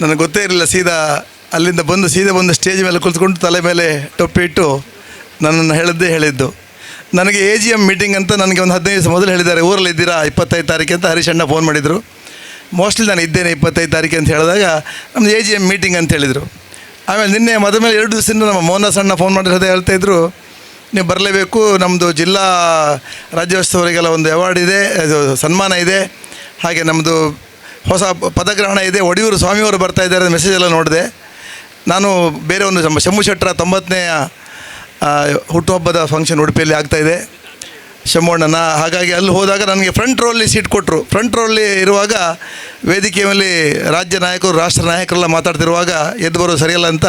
ನನಗೆ ಗೊತ್ತೇ ಇರಲಿಲ್ಲ, ಸೀದಾ ಅಲ್ಲಿಂದ ಬಂದು ಸೀದಾ ಬಂದು ಸ್ಟೇಜ್ ಮೇಲೆ ಕುಳಿತುಕೊಂಡು ತಲೆ ಮೇಲೆ ಟೊಪ್ಪಿ ಇಟ್ಟು ನನ್ನನ್ನು ಹೇಳಿದ್ದೇ ಹೇಳಿದ್ದು. ನನಗೆ ಎ ಜಿ ಎಂ ಮೀಟಿಂಗ್ ಅಂತ ನನಗೆ ಒಂದು ಹದಿನೈದು ದಿವಸ ಮೊದಲು ಹೇಳಿದ್ದಾರೆ, ಊರಲ್ಲಿ ಇದ್ದೀರಾ, ಇಪ್ಪತ್ತೈದು ತಾರೀಕು ಅಂತ ಹರೀಶ್ ಫೋನ್ ಮಾಡಿದರು. ಮೋಸ್ಟ್ಲಿ ನಾನು ಇದ್ದೇನೆ ಇಪ್ಪತ್ತೈದು ತಾರೀಕು ಅಂತ ಹೇಳಿದಾಗ ನಮ್ಮದು ಎ ಜಿ ಎಂ ಮೀಟಿಂಗ್ ಅಂತ ಹೇಳಿದರು. ಆಮೇಲೆ ನಿನ್ನೆ ಮದ ಮೇಲೆ ಎರಡು ದಿವಸದಿಂದ ನಮ್ಮ ಮೋಹನ ಸಣ್ಣ ಫೋನ್ ಮಾಡಿ ಹೇಳ್ತಾ ಇದ್ದರು ನೀವು ಬರಲೇಬೇಕು ನಮ್ಮದು ಜಿಲ್ಲಾ ರಾಜ್ಯೋತ್ಸವರಿಗೆಲ್ಲ ಒಂದು ಅವಾರ್ಡ್ ಇದೆ, ಅದು ಸನ್ಮಾನ ಇದೆ. ಹಾಗೆ ನಮ್ಮದು ಹೊಸ ಪದಗ್ರಹಣ ಇದೆ. ಒಡಿಯೂರು ಸ್ವಾಮಿಯವರು ಬರ್ತಾ ಇದ್ದಾರೆ ಮೆಸೇಜ್ ಎಲ್ಲ ನೋಡಿದೆ. ನಾನು ಬೇರೆ ಒಂದು ಶಂಭು ಶೆಟ್ಟರ ತೊಂಬತ್ತನೇ ಹುಟ್ಟುಹಬ್ಬದ ಫಂಕ್ಷನ್ ಉಡುಪಿಯಲ್ಲಿ ಆಗ್ತಾಯಿದೆ ಶಮ್ಮಣ್ಣನ ಹಾಗಾಗಿ ಅಲ್ಲಿ ಹೋದಾಗ ನನಗೆ ಫ್ರಂಟ್ ರೋಲ್ಲಿ ಸೀಟ್ ಕೊಟ್ಟರು ಫ್ರಂಟ್ ರೋಲ್ಲಿ ಇರುವಾಗ ವೇದಿಕೆಯಲ್ಲಿ ರಾಜ್ಯ ನಾಯಕರು, ರಾಷ್ಟ್ರ ನಾಯಕರೆಲ್ಲ ಮಾತಾಡ್ತಿರುವಾಗ ಎದ್ದು ಬರೋದು ಸರಿಯಲ್ಲ ಅಂತ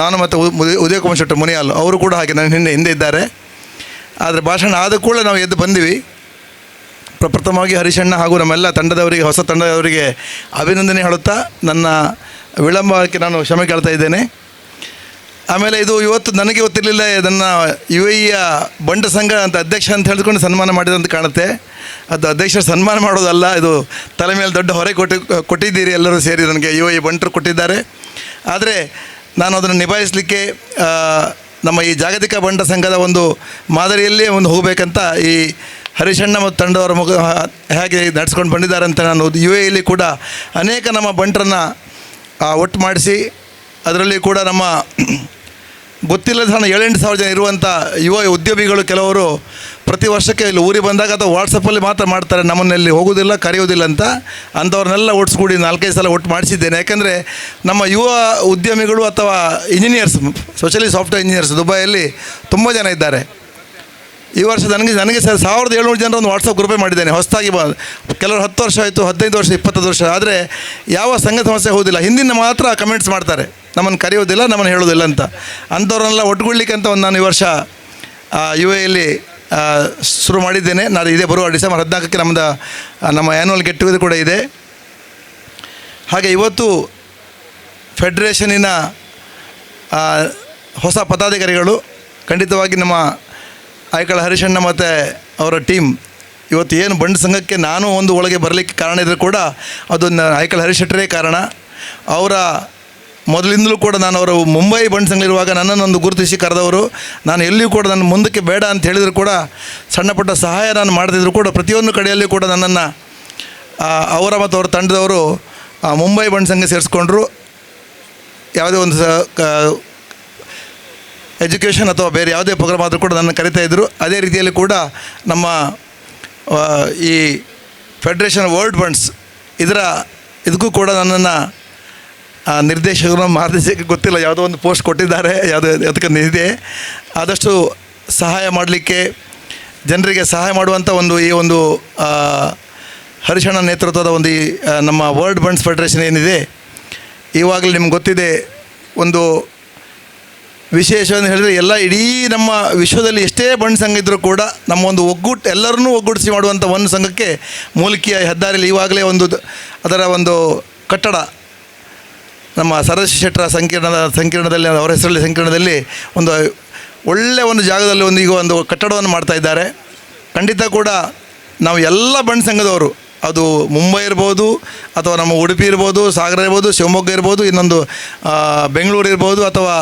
ನಾನು ಮತ್ತು ಉದಯ ಕುಮಾರ್ ಶೆಟ್ಟರು ಮುನಿಯಾಲ್ ಅವರು ಕೂಡ ಹಾಗೆ ನನ್ನ ಹಿಂದೆ ಹಿಂದೆ ಇದ್ದಾರೆ. ಆದರೆ ಭಾಷಣ ಆದ ಕೂಡ ನಾವು ಎದ್ದು ಬಂದಿವಿ. ಪ್ರಪ್ರಥಮವಾಗಿ ಹರಿಶಣ್ಣ ಹಾಗೂ ನಮ್ಮೆಲ್ಲ ತಂಡದವರಿಗೆ, ಹೊಸ ತಂಡದವರಿಗೆ ಅಭಿನಂದನೆ ಹೇಳುತ್ತಾ ನನ್ನ ವಿಳಂಬಕ್ಕೆ ನಾನು ಕ್ಷಮೆ ಕೇಳ್ತಾ ಇದ್ದೇನೆ. ಆಮೇಲೆ ಇದು ಇವತ್ತು ನನಗೆ ಗೊತ್ತಿರಲಿಲ್ಲ, ನನ್ನ ಯು ಎಯ ಬಂಡ ಸಂಘ ಅಂತ ಅಧ್ಯಕ್ಷ ಅಂತ ಹೇಳಿಕೊಂಡು ಸನ್ಮಾನ ಮಾಡಿದಂತ ಕಾಣುತ್ತೆ. ಅದು ಅಧ್ಯಕ್ಷರು ಸನ್ಮಾನ ಮಾಡೋದಲ್ಲ, ಇದು ತಲೆ ಮೇಲೆ ದೊಡ್ಡ ಹೊರೆ ಕೊಟ್ಟು, ಕೊಟ್ಟಿದ್ದೀರಿ ಎಲ್ಲರೂ ಸೇರಿ ನನಗೆ ಯು ಎ ಬಂಟರು ಕೊಟ್ಟಿದ್ದಾರೆ. ಆದರೆ ನಾನು ಅದನ್ನು ನಿಭಾಯಿಸಲಿಕ್ಕೆ ನಮ್ಮ ಈ ಜಾಗತಿಕ ಬಂಡ ಸಂಘದ ಒಂದು ಮಾದರಿಯಲ್ಲೇ ಒಂದು ಹೋಗಬೇಕಂತ ಈ ಹರಿಶಣ್ಣ ಮತ್ತು ತಂಡವರ ಮುಖ ಹೇಗೆ ನಡೆಸ್ಕೊಂಡು ಬಂದಿದ್ದಾರೆ ಅಂತ ನಾನು ಯು ಎಯಲ್ಲಿ ಕೂಡ ಅನೇಕ ನಮ್ಮ ಬಂಟರನ್ನು ಒಟ್ಟು ಮಾಡಿಸಿ, ಅದರಲ್ಲಿ ಕೂಡ ನಮ್ಮ ಗೊತ್ತಿಲ್ಲದ ಸಣ್ಣ ಏಳೆಂಟು ಸಾವಿರ ಜನ ಇರುವಂಥ ಯುವ ಉದ್ಯಮಿಗಳು ಕೆಲವರು ಪ್ರತಿ ವರ್ಷಕ್ಕೆ ಇಲ್ಲಿ ಊರಿಗೆ ಬಂದಾಗ ಅಥವಾ ವಾಟ್ಸಪ್ಪಲ್ಲಿ ಮಾತ್ರ ಮಾಡ್ತಾರೆ ನಮ್ಮನ್ನಲ್ಲಿ ಹೋಗೋದಿಲ್ಲ ಕರೆಯೋದಿಲ್ಲ ಅಂತ ಅಂಥವ್ರನ್ನೆಲ್ಲ ಒಟ್ಸ್ಕೂಡಿ ನಾಲ್ಕೈದು ಸಲ ಒಟ್ಟು ಮಾಡಿಸಿದ್ದೇನೆ. ಯಾಕೆಂದರೆ ನಮ್ಮ ಯುವ ಉದ್ಯಮಿಗಳು ಅಥವಾ ಇಂಜಿನಿಯರ್ಸ್ ಸ್ಪೆಷಲಿ ಸಾಫ್ಟ್ವೇರ್ ಇಂಜಿನಿಯರ್ಸ್ ದುಬೈಯಲ್ಲಿ ತುಂಬ ಜನ ಇದ್ದಾರೆ. ಈ ವರ್ಷ ನನಗೆ ನನಗೆ ಸರ್ ಸಾವಿರದ ಏಳ್ನೂರು ಜನರ ಒಂದು ವಾಟ್ಸಪ್ ಗ್ರೂಪೇ ಮಾಡಿದ್ದೇನೆ. ಹೊಸದಾಗಿ ಬ, ಕೆಲವರು ಹತ್ತು ವರ್ಷ ಆಯಿತು, ಹದಿನೈದು ವರ್ಷ, ಇಪ್ಪತ್ತೈದು ವರ್ಷ. ಆದರೆ ಯಾವ ಸಂಘ ಸಮಸ್ಯೆ ಹೋಗೋದಿಲ್ಲ. ಹಿಂದಿನ ಮಾತ್ರ ಕಮೆಂಟ್ಸ್ ಮಾಡ್ತಾರೆ. ನಮ್ಮನ್ನು ಕರೆಯೋದಿಲ್ಲ, ನಮ್ಮನ್ನು ಹೇಳೋದಿಲ್ಲ ಅಂತ. ಅಂಥವ್ರನ್ನೆಲ್ಲ ಒಟ್ಟುಗೊಳ್ಳಿಕ್ಕೆ ಅಂತ ಒಂದು ನಾನು ಈ ವರ್ಷ ಯು ಎಲ್ಲಿ ಶುರು ಮಾಡಿದ್ದೇನೆ. ನಾನು ಇದೇ ಬರುವ ಡಿಸೆಂಬರ್ ಹದಿನಾಲ್ಕಕ್ಕೆ ನಮ್ಮದು ನಮ್ಮ ಆ್ಯನ್ಯುವಲ್ ಗೆಟ್ ಟುಗೆದರ್ ಕೂಡ ಇದೆ. ಹಾಗೆ ಇವತ್ತು ಫೆಡ್ರೇಷನಿನ ಹೊಸ ಪದಾಧಿಕಾರಿಗಳು ಖಂಡಿತವಾಗಿ ನಮ್ಮ ಆಯ್ಕಳ ಹರಿಶಣ್ಣ ಮತ್ತು ಅವರ ಟೀಮ್ ಇವತ್ತು ಏನು ಬಂಡ್ ಸಂಘಕ್ಕೆ ನಾನು ಒಂದು ಒಳಗೆ ಬರಲಿಕ್ಕೆ ಕಾರಣ ಇದ್ದರೂ ಕೂಡ ಅದು ಐಕಳ ಹರಿಶೆಟ್ಟರೇ ಕಾರಣ. ಅವರ ಮೊದಲಿಂದಲೂ ಕೂಡ ನಾನು ಅವರು ಮುಂಬೈ ಬಂಡ್ ಸಂಘಲಿರುವಾಗ ನನ್ನನ್ನೊಂದು ಗುರುತಿಸಿ ಕರೆದವರು. ನಾನು ಎಲ್ಲಿಯೂ ಕೂಡ ನನ್ನ ಮುಂದಕ್ಕೆ ಬೇಡ ಅಂತ ಹೇಳಿದರೂ ಕೂಡ ಸಣ್ಣ ಪುಟ್ಟ ಸಹಾಯ ನಾನು ಮಾಡದಿದ್ರು ಕೂಡ ಪ್ರತಿಯೊಂದು ಕಡೆಯಲ್ಲಿ ಕೂಡ ನನ್ನನ್ನು ಅವರ ಮತ್ತು ಅವರ ತಂಡದವರು ಮುಂಬೈ ಬಂಡ್ ಸಂಘ ಸೇರಿಸ್ಕೊಂಡ್ರು. ಯಾವುದೇ ಒಂದು ಎಜುಕೇಷನ್ ಅಥವಾ ಬೇರೆ ಯಾವುದೇ ಪ್ರೋಗ್ರಾಮ್ ಆದರೂ ಕೂಡ ನನ್ನ ಕರಿತಾ ಇದ್ದರು ಅದೇ ರೀತಿಯಲ್ಲಿ ಕೂಡ ನಮ್ಮ ಈ ಫೆಡ್ರೇಷನ್ ವರ್ಲ್ಡ್ ಫಂಡ್ಸ್ ಇದರ, ಇದಕ್ಕೂ ಕೂಡ ನನ್ನನ್ನು ನಿರ್ದೇಶಕರು ಮಾರ್ಗದರ್ಶಕ ಗೊತ್ತಿಲ್ಲ. ಯಾವುದೋ ಒಂದು ಪೋಸ್ಟ್ ಕೊಟ್ಟಿದ್ದಾರೆ. ಯಾವುದೋ ಅದಕ್ಕೆ ಇದೆ ಆದಷ್ಟು ಸಹಾಯ ಮಾಡಲಿಕ್ಕೆ, ಜನರಿಗೆ ಸಹಾಯ ಮಾಡುವಂಥ ಒಂದು ಈ ಒಂದು ಹರಿಶಣ ನೇತೃತ್ವದ ಒಂದು ಈ ನಮ್ಮ ವರ್ಲ್ಡ್ ಫಂಡ್ಸ್ ಫೆಡರೇಷನ್ ಏನಿದೆ, ಇವಾಗಲೇ ನಿಮ್ಗೆ ಗೊತ್ತಿದೆ, ಒಂದು ವಿಶೇಷವನ್ನು ಹೇಳಿದರೆ ಎಲ್ಲ ಇಡೀ ನಮ್ಮ ವಿಶ್ವದಲ್ಲಿ ಎಷ್ಟೇ ಬಣ್ಣ ಸಂಘ ಇದ್ದರೂ ಕೂಡ ನಮ್ಮ ಒಂದು ಒಗ್ಗೂಟ್ ಎಲ್ಲರನ್ನೂ ಒಗ್ಗೂಡಿಸಿ ಮಾಡುವಂಥ ಒಂದು ಸಂಘಕ್ಕೆ ಮೂಲಿಕೆಯ ಹೆದ್ದಾರಿಯಲ್ಲಿ ಈವಾಗಲೇ ಒಂದು ಅದರ ಒಂದು ಕಟ್ಟಡ, ನಮ್ಮ ಸರಸ್ವ ಶೆಟ್ಟರ ಸಂಕೀರ್ಣದ ಸಂಕೀರ್ಣದಲ್ಲಿ, ಅವರ ಹೆಸರಲ್ಲಿ ಸಂಕೀರ್ಣದಲ್ಲಿ ಒಂದು ಒಳ್ಳೆಯ ಒಂದು ಜಾಗದಲ್ಲಿ ಒಂದು ಈಗ ಒಂದು ಕಟ್ಟಡವನ್ನು ಮಾಡ್ತಾ ಇದ್ದಾರೆ. ಖಂಡಿತ ಕೂಡ ನಾವು ಎಲ್ಲ ಬಣ್ಣ ಸಂಘದವರು, ಅದು ಮುಂಬೈ ಇರ್ಬೋದು, ಅಥವಾ ನಮ್ಮ ಉಡುಪಿ ಇರ್ಬೋದು, ಸಾಗರ ಇರ್ಬೋದು, ಶಿವಮೊಗ್ಗ ಇರ್ಬೋದು, ಇನ್ನೊಂದು ಬೆಂಗಳೂರು ಇರ್ಬೋದು, ಅಥವಾ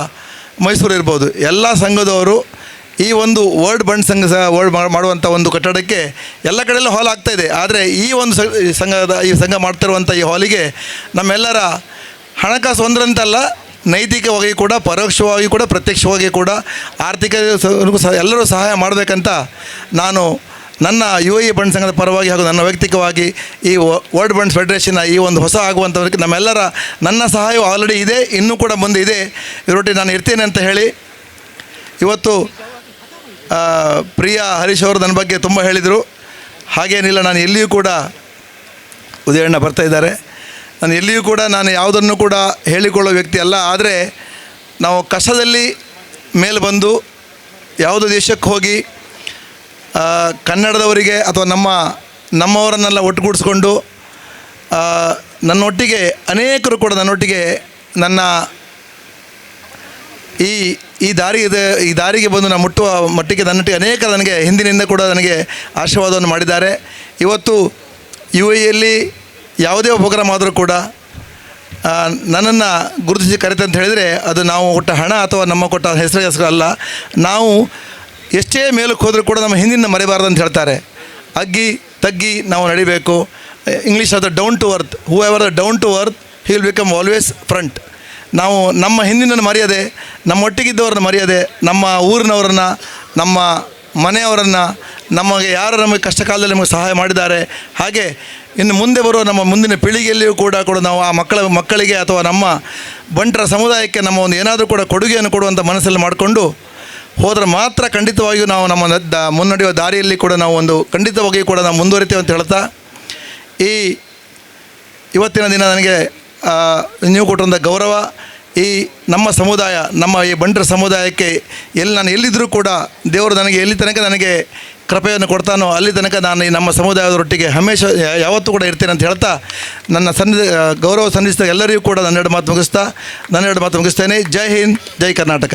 ಮೈಸೂರು ಇರ್ಬೋದು. ಎಲ್ಲ ಸಂಘದವರು ಈ ಒಂದು ವರ್ಲ್ಡ್ ಬಂಡ್ ಸಂಘ ಸಹ ವರ್ಲ್ಡ್ ಮಾಡುವಂಥ ಒಂದು ಕಟ್ಟಡಕ್ಕೆ ಎಲ್ಲ ಕಡೆಯಲ್ಲೂ ಹಾಲ್ ಆಗ್ತಾ ಇದೆ. ಆದರೆ ಈ ಒಂದು ಸಂಘದ ಈ ಸಂಘ ಮಾಡ್ತಿರುವಂಥ ಈ ಹಾಲಿಗೆ ನಮ್ಮೆಲ್ಲರ ಹಣಕಾಸು ಒಂದರಂತಲ್ಲ, ನೈತಿಕವಾಗಿ ಕೂಡ, ಪರೋಕ್ಷವಾಗಿ ಕೂಡ, ಪ್ರತ್ಯಕ್ಷವಾಗಿ ಕೂಡ, ಆರ್ಥಿಕ ಎಲ್ಲರೂ ಸಹಾಯ ಮಾಡಬೇಕಂತ ನಾನು ನನ್ನ ಯು ಎ ಬಂಡ್ ಸಂಘದ ಪರವಾಗಿ ಹಾಗೂ ನನ್ನ ವೈಯಕ್ತಿಕವಾಗಿ ಈ ವರ್ಲ್ಡ್ ಬಂಡ್ಸ್ ಫೆಡರೇಷನ್ನ ಈ ಒಂದು ಹೊಸ ಆಗುವಂಥವ್ರಿಗೆ ನಮ್ಮೆಲ್ಲರ ನನ್ನ ಸಹಾಯವು ಆಲ್ರೆಡಿ ಇದೆ, ಇನ್ನೂ ಕೂಡ ಮುಂದೆ ಇದೆ. ಇವರೊಟ್ಟಿಗೆ ನಾನು ಇರ್ತೇನೆ ಅಂತ ಹೇಳಿ ಇವತ್ತು ಪ್ರಿಯ ಹರೀಶ್ ಅವರು ನನ್ನ ಬಗ್ಗೆ ತುಂಬ ಹೇಳಿದರು. ಹಾಗೇನಿಲ್ಲ, ನಾನು ಎಲ್ಲಿಯೂ ಕೂಡ ಉದಯಣ್ಣ ಬರ್ತಾ ಇದ್ದಾರೆ. ನಾನು ಎಲ್ಲಿಯೂ ಕೂಡ ನಾನು ಯಾವುದನ್ನು ಕೂಡ ಹೇಳಿಕೊಳ್ಳೋ ವ್ಯಕ್ತಿ ಅಲ್ಲ. ಆದರೆ ನಾವು ಕಷ್ಟದಲ್ಲಿ ಮೇಲೆ ಬಂದು, ಯಾವುದೋ ದೇಶಕ್ಕೆ ಹೋಗಿ ಕನ್ನಡದವರಿಗೆ ಅಥವಾ ನಮ್ಮ, ನಮ್ಮವರನ್ನೆಲ್ಲ ಒಟ್ಟುಗೂಡಿಸ್ಕೊಂಡು ನನ್ನೊಟ್ಟಿಗೆ, ಅನೇಕರು ಕೂಡ ನನ್ನೊಟ್ಟಿಗೆ ನನ್ನ ಈ ಈ ದಾರಿ ಇದೆ, ಈ ದಾರಿಗೆ ಬಂದು ನಾನು ಮುಟ್ಟುವ ಮಟ್ಟಿಗೆ ನನ್ನೊಟ್ಟಿಗೆ ಅನೇಕ ನನಗೆ ಹಿಂದಿನಿಂದ ಕೂಡ ನನಗೆ ಆಶೀರ್ವಾದವನ್ನು ಮಾಡಿದ್ದಾರೆ. ಇವತ್ತು ಯು ಎಯಲ್ಲಿ ಯಾವುದೇ ಪ್ರೋಗ್ರಾಮ್ ಆದರೂ ಕೂಡ ನನ್ನನ್ನು ಗುರುತಿಸಿ ಕರೆತ ಅಂತ ಹೇಳಿದರೆ ಅದು ನಾವು ಕೊಟ್ಟ ಹಣ ಅಥವಾ ನಮ್ಮ ಕೊಟ್ಟ ಹೆಸರು ಹೆಸರು ಅಲ್ಲ. ನಾವು ಎಷ್ಟೇ ಮೇಲಕ್ಕೆ ಹೋದರೂ ಕೂಡ ನಮ್ಮ ಹಿಂದಿನ ಮರಿಬಾರ್ದು ಅಂತ ಹೇಳ್ತಾರೆ. ಅಗ್ಗಿ, ತಗ್ಗಿ, ನಾವು ನಡಿಬೇಕು. ಇಂಗ್ಲೀಷ್ ಆದ down to earth whoever down to earth he will become always front ನಾವು ನಮ್ಮ ಹಿಂದಿನ ಮರೆಯದೆ ನಮ್ಮೊಟ್ಟಿಗಿದ್ದವ್ರನ್ನ ಮರೆಯದೆ, ನಮ್ಮ ಊರಿನವ್ರನ್ನ, ನಮ್ಮ ಮನೆಯವರನ್ನು, ನಮಗೆ ಯಾರು ನಮಗೆ ಕಷ್ಟ ಕಾಲದಲ್ಲಿ ನಮಗೆ ಸಹಾಯ ಮಾಡಿದ್ದಾರೆ. ಹಾಗೆ ಇನ್ನು ಮುಂದೆ ಬರುವ ನಮ್ಮ ಮುಂದಿನ ಪೀಳಿಗೆಯಲ್ಲಿಯೂ ಕೂಡ ಕೂಡ ನಾವು ಆ ಮಕ್ಕಳ, ಮಕ್ಕಳಿಗೆ ಅಥವಾ ನಮ್ಮ ಬಂಟರ ಸಮುದಾಯಕ್ಕೆ ನಮ್ಮ ಒಂದು ಏನಾದರೂ ಕೂಡ ಕೊಡುಗೆಯನ್ನು ಕೊಡುವಂಥ ಮನಸ್ಸಲ್ಲಿ ಮಾಡಿಕೊಂಡು ಹೋದರೆ ಮಾತ್ರ ಖಂಡಿತವಾಗಿಯೂ ನಾವು ನಮ್ಮ ದ- ಮುನ್ನಡೆಯುವ ದಾರಿಯಲ್ಲಿ ಕೂಡ ನಾವು ಒಂದು ಖಂಡಿತವಾಗಿಯೂ ಕೂಡ ನಾವು ಮುಂದುವರಿತೇವೆ ಅಂತ ಹೇಳ್ತಾ, ಈ ಇವತ್ತಿನ ದಿನ ನನಗೆ ನೀವು ಕೊಟ್ಟಂಥ ಗೌರವ, ಈ ನಮ್ಮ ಸಮುದಾಯ, ನಮ್ಮ ಈ ಬಂಟರ ಸಮುದಾಯಕ್ಕೆ ಎಲ್ಲಿ ನಾನು ಎಲ್ಲಿದ್ದರೂ ಕೂಡ ದೇವರು ನನಗೆ ಎಲ್ಲಿ ತನಕ ನನಗೆ ಕೃಪೆಯನ್ನು ಕೊಡ್ತಾನೋ ಅಲ್ಲಿ ತನಕ ನಾನು ಈ ನಮ್ಮ ಸಮುದಾಯದೊಟ್ಟಿಗೆ ಹಮೇಶ ಯಾವತ್ತೂ ಕೂಡ ಇರ್ತೇನೆ ಅಂತ ಹೇಳ್ತಾ, ನನ್ನ ಸನ್ನಿ ಗೌರವ ಸಲ್ಲಿಸಿದ ಎಲ್ಲರಿಗೂ ಕೂಡ ನನ್ನೆರಡು ಮಾತು ಮುಗಿಸ್ತಾ, ನನ್ನೆರಡು ಮಾತು ಮುಗಿಸ್ತೇನೆ. ಜೈ ಹಿಂದ್, ಜೈ ಕರ್ನಾಟಕ.